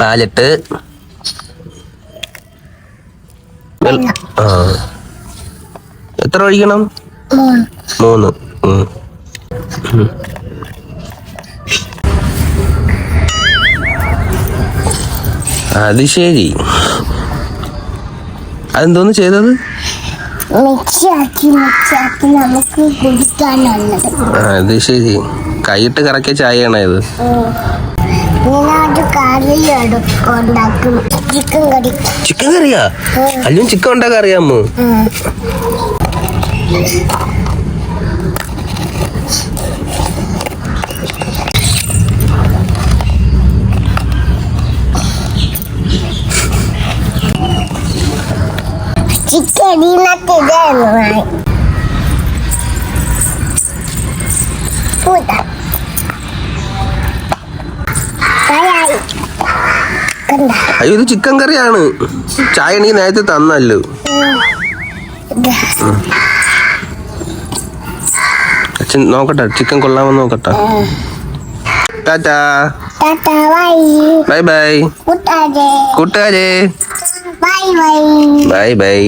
പാലിട്ട് ആ. എത്ര ഒഴിക്കണം? മൂന്ന്. അത് ശരി. അതെന്തോന്ന് ചെയ്തത്? അത് ശരി. കൈയിട്ട് കറക്കിയ ചായയാണ് ഇത്? ചിക്കൻ കറി. ചിക്കൻ കറിയാ? അല്ലും ചിക്കൻ ഉണ്ടാക്കാൻ അറിയാമോ ചിക്കൻ ഇതിനകത്ത് ഇതായിരുന്നു. അയ്യോ ഇത് ചിക്കൻ കറിയാണ്. ചായ എനിക്ക് നേരത്തെ തന്നല്ലോ. അച്ഛൻ നോക്കട്ടെ ചിക്കൻ കൊള്ളാമോ നോക്കട്ടെ. ടാറ്റാ. ബൈ ബൈ കൂട്ടുകാരെ. Bye bye